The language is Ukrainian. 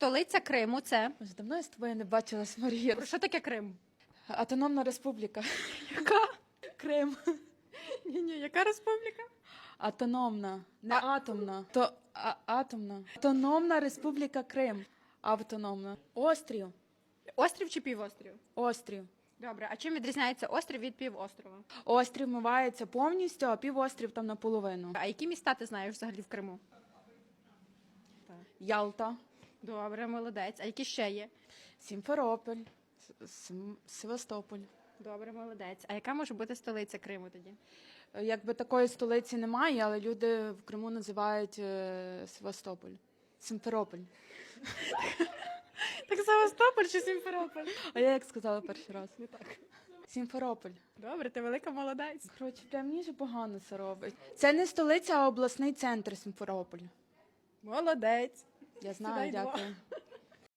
Столиця Криму це. Ось давно я з тобою не бачилась, Марія. Що таке Крим? Автономна республіка. Яка? Крим. Ні, ні, яка республіка? Автономна. Не А- атомна. То а, атомна. Автономна республіка Крим. Автономна. Острів. Острів чи півострів? Острів. Добре, а чим відрізняється острів від півострова? Острів мивається повністю, а півострів там наполовину. А які міста ти знаєш взагалі в Криму? Ялта, Добре, молодець. А які ще є? Сімферополь, С- Севастополь. Добре, молодець. А яка може бути столиця Криму тоді? Якби такої столиці немає, але люди в Криму називають е, Севастополь. Сімферополь. Так Севастополь чи Сімферополь? А я як сказала перший раз? Не так. Сімферополь. Добре, ти велика молодець. Коротше, прям мені погано це робить. Це не столиця, а обласний центр Сімферополь. Молодець. Я знаю, Сідай дякую.